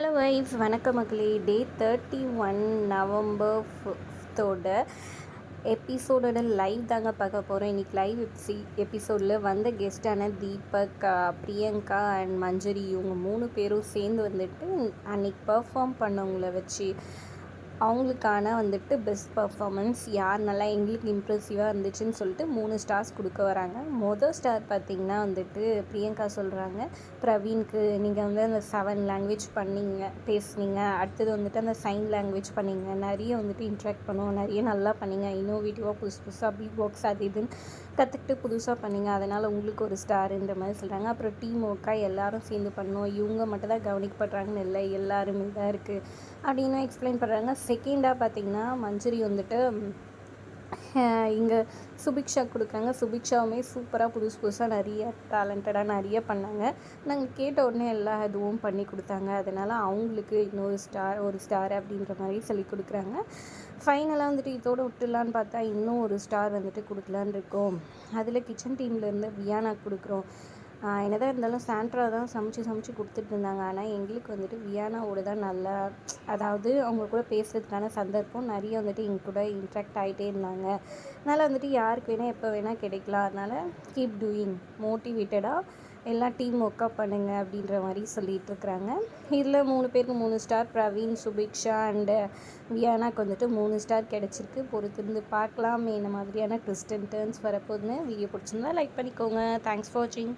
Hello wife வணக்க மக்களே. Day thirty one November ஃபிஃப்த்தோட எபிசோடோட லைவ் தாங்க பார்க்க போகிறோம் இன்றைக்கி லைவ் எப்சி எபிசோடில் வந்த கெஸ்டான தீபக் பிரியங்கா அண்ட் மஞ்சரி இவங்க மூணு பேரும் சேர்ந்து வந்துட்டு அன்னைக்கு பர்ஃபார்ம் பண்ணவங்கள வச்சு அவங்களுக்கான வந்துட்டு பெஸ்ட் பர்ஃபாமன்ஸ் யார் நல்லா எங்களுக்கு இம்ப்ரெசிவாக இருந்துச்சுன்னு சொல்லிட்டு மூணு ஸ்டார்ஸ் கொடுக்க வராங்க. மொதல் ஸ்டார் பார்த்திங்கன்னா வந்துட்டு பிரியங்கா சொல்கிறாங்க பிரவீனுக்கு நீங்கள் வந்து அந்த செவன் லாங்குவேஜ் பண்ணீங்க பேசுனீங்க. அடுத்தது வந்துட்டு அந்த சைன் லாங்குவேஜ் பண்ணிங்க. நிறைய வந்துட்டு இன்ட்ராக்ட் பண்ணுவோம். நிறைய நல்லா பண்ணிங்க. இன்னோவேட்டிவாக புதுசு புதுசாக பீ பாக்ஸ் அது இதுன்னு கற்றுக்கிட்டு புதுசாக பண்ணிங்க. அதனால் உங்களுக்கு ஒரு ஸ்டாருன்ற மாதிரி சொல்கிறாங்க அப்புறம் டீம் ஒர்க்காக எல்லாரும் சேர்ந்து பண்ணோம். இவங்க மட்டும் தான் கவனிக்கப்படுறாங்கன்னு இல்லை. எல்லாருமே தான் இருக்குது அப்படின்னு எக்ஸ்பிளைன் பண்ணுறாங்க செகண்டாக பார்த்திங்கன்னா மஞ்சரி வந்துட்டு இங்கே சுபிக்ஷா கொடுக்காங்க சுபிக்ஷாவுமே சூப்பராக புதுசு புதுசாக நிறைய டேலண்டடாக நிறைய பண்ணாங்க. நாங்கள் கேட்ட உடனே எல்லா இதுவும் பண்ணி கொடுத்தாங்க. அதனால் அவங்களுக்கு இன்னொரு ஸ்டார் ஒரு ஸ்டார் அப்படின்ற மாதிரி சொல்லி கொடுக்குறாங்க. ஃபைனலாக வந்துட்டு இதோடு விட்டுலான்னு பார்த்தா இன்னும் ஒரு ஸ்டார் வந்துட்டு கொடுக்கலான்னு இருக்கோம். அதில் கிச்சன் டீம்லேருந்து வியானா கொடுக்குறோம். என்னதான் இருந்தாலும் சாண்ட்ரா தான் சமைச்சு சமைச்சு கொடுத்துட்டு இருந்தாங்க. ஆனால் எங்களுக்கு வந்துட்டு வியானாவோட தான் நல்லா அதாவது அவங்க கூட பேசுறதுக்கான சந்தர்ப்பம் நிறைய வந்துட்டு எங்க கூட இன்ட்ராக்ட் ஆகிட்டே இருந்தாங்க. அதனால் வந்துட்டு யாருக்கு வேணால் எப்போ வேணால் கிடைக்கலாம். அதனால் கீப் டூயிங் மோட்டிவேட்டடாக எல்லாம் டீம் ஒர்க்கப் பண்ணுங்க அப்படின்ற மாதிரி சொல்லிட்டு இருக்கிறாங்க. இதில் மூணு பேருக்கு மூணு ஸ்டார் பிரவீன் சுபிக்ஷா அண்டு வியானாக்கு வந்துட்டு மூணு ஸ்டார் கிடச்சிருக்கு. பொறுத்திருந்து பார்க்கலாம். என்ன மாதிரியான ட்விஸ்ட் அண்ட் டேர்ன்ஸ் வரப்போகுதுன்னு வீடியோ பிடிச்சிருந்தா லைக் பண்ணிக்கோங்க. தேங்க்ஸ் ஃபார் வாட்சிங்